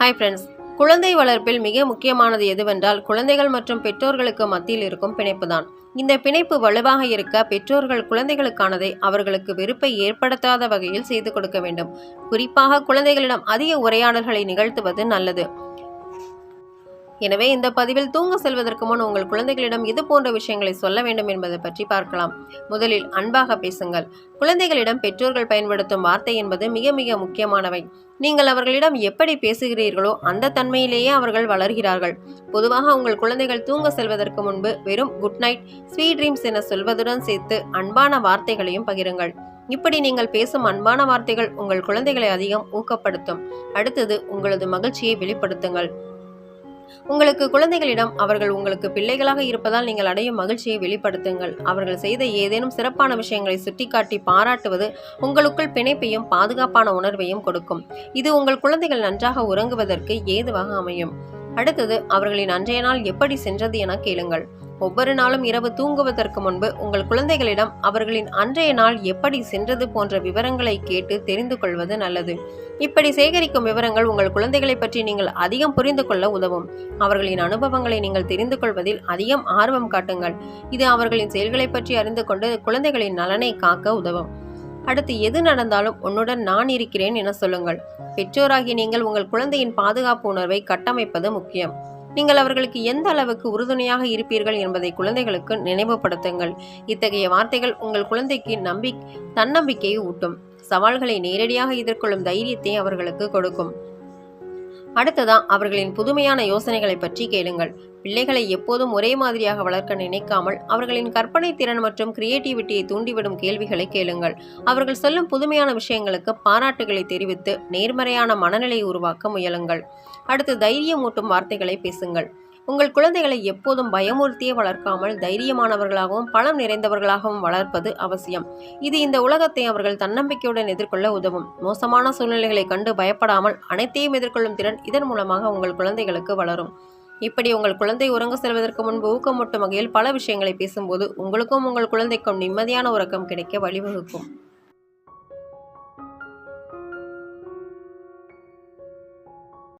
Hi friends குழந்தை வளர்ப்பில் மிக முக்கியமானது எதுவென்றால் குழந்தைகள் மற்றும் பெற்றோர்களுக்கு மத்தியில் இருக்கும் பிணைப்பு தான் இந்த பிணைப்பு வலுவாக இருக்க பெற்றோர்கள் குழந்தைகளுக்கானதை அவர்களுக்கு வெறுப்பை ஏற்படுத்தாத வகையில் செய்து கொடுக்க வேண்டும். குறிப்பாக குழந்தைகளிடம் அதிக உரையாடல்களை நிகழ்த்துவது நல்லது. எனவே இந்த பதிவில் தூங்க செல்வதற்கு முன் உங்கள் குழந்தைகளிடம் இது போன்ற விஷயங்களை சொல்ல வேண்டும் என்பதை பற்றி பார்க்கலாம். முதலில் அன்பாக பேசுங்கள். குழந்தைகளிடம் பெற்றோர்கள் பயன்படுத்தும் வார்த்தை என்பது மிக மிக முக்கியமானவை. நீங்கள் அவர்களிடம் எப்படி பேசுகிறீர்களோ அந்த தன்மையிலேயே அவர்கள் வளர்கிறார்கள். பொதுவாக உங்கள் குழந்தைகள் தூங்க செல்வதற்கு முன்பு வெறும் குட் நைட் ஸ்வீட் ட்ரீம்ஸ் என சொல்வதுடன் சேர்த்து அன்பான வார்த்தைகளையும் பகிருங்கள். இப்படி நீங்கள் பேசும் அன்பான வார்த்தைகள் உங்கள் குழந்தைகளை அதிகம் ஊக்கப்படுத்தும். அடுத்தது உங்களது மகிழ்ச்சியை வெளிப்படுத்துங்கள். உங்களுக்கு குழந்தைகளிடம் அவர்கள் உங்களுக்கு பிள்ளைகளாக இருப்பதால் நீங்கள் அடையும் மகிழ்ச்சியை வெளிப்படுத்துங்கள். அவர்கள் செய்த ஏதேனும் சிறப்பான விஷயங்களை சுட்டிக்காட்டி பாராட்டுவது உங்களுக்குள் பிணைப்பையும் பாதுகாப்பான உணர்வையும் கொடுக்கும். இது உங்கள் குழந்தைகள் நன்றாக உறங்குவதற்கு ஏதுவாக அமையும். அடுத்தது அவர்களின் அன்றைய நாள் எப்படி சென்றது என கேளுங்கள். ஒவ்வொரு நாளும் இரவு தூங்குவதற்கு முன்பு உங்கள் குழந்தைகளிடம் அவர்களின் அன்றைய நாள் எப்படி சென்றது போன்ற விவரங்களை கேட்டு தெரிந்து கொள்வது நல்லது. இப்படி சேகரிக்கும் விவரங்கள் உங்கள் குழந்தைகளை பற்றி நீங்கள் அதிகம் புரிந்து கொள்ள உதவும். அவர்களின் அனுபவங்களை நீங்கள் தெரிந்து கொள்வதில் அதிகம் ஆர்வம் காட்டுங்கள். இது அவர்களின் செயல்களை பற்றி அறிந்து கொண்டு குழந்தைகளின் நலனை காக்க உதவும். அடுத்து எது நடந்தாலும் உன்னுடன் நான் இருக்கிறேன் என சொல்லுங்கள். பெற்றோராகி நீங்கள் உங்கள் குழந்தையின் பாதுகாப்பு உணர்வை கட்டமைப்பது முக்கியம். நீங்கள் அவர்களுக்கு எந்த அளவுக்கு உறுதுணையாக இருப்பீர்கள் என்பதை குழந்தைகளுக்கு நினைவுபடுத்துங்கள். இத்தகைய வார்த்தைகள் உங்கள் குழந்தைக்கு நம்பி தன்னம்பிக்கையை ஊட்டும். சவால்களை நேரடியாக எதிர்கொள்ளும் தைரியத்தை அவர்களுக்கு கொடுக்கும். அடுத்ததா அவர்களின் புதுமையான யோசனைகளை பற்றி கேளுங்கள். பிள்ளைகளை எப்போதும் ஒரே மாதிரியாக வளர்க்க நினைக்காமல் அவர்களின் கற்பனை திறன் மற்றும் கிரியேட்டிவிட்டியை தூண்டிவிடும் கேள்விகளை கேளுங்கள். அவர்கள் சொல்லும் புதுமையான விஷயங்களுக்கு பாராட்டுகளை தெரிவித்து நேர்மறையான மனநிலையை உருவாக்க முயலுங்கள். அடுத்து தைரியமூட்டும் வார்த்தைகளை பேசுங்கள். உங்கள் குழந்தைகளை எப்போதும் பயமுறுத்தியே வளர்க்காமல் தைரியமானவர்களாகவும் பணம் நிறைந்தவர்களாகவும் வளர்ப்பது அவசியம். இது இந்த உலகத்தை அவர்கள் தன்னம்பிக்கையுடன் எதிர்கொள்ள உதவும். மோசமான சூழ்நிலைகளை கண்டு பயப்படாமல் அனைத்தையும் எதிர்கொள்ளும் திறன் இதன் மூலமாக உங்கள் குழந்தைகளுக்கு வளரும். இப்படி உங்கள் குழந்தை உறங்க செல்வதற்கு முன்பு ஊக்கமூட்டும் வகையில் பல விஷயங்களை பேசும்போது உங்களுக்கும் உங்கள் குழந்தைக்கும் நிம்மதியான உறக்கம் கிடைக்க வழிவகுக்கும்.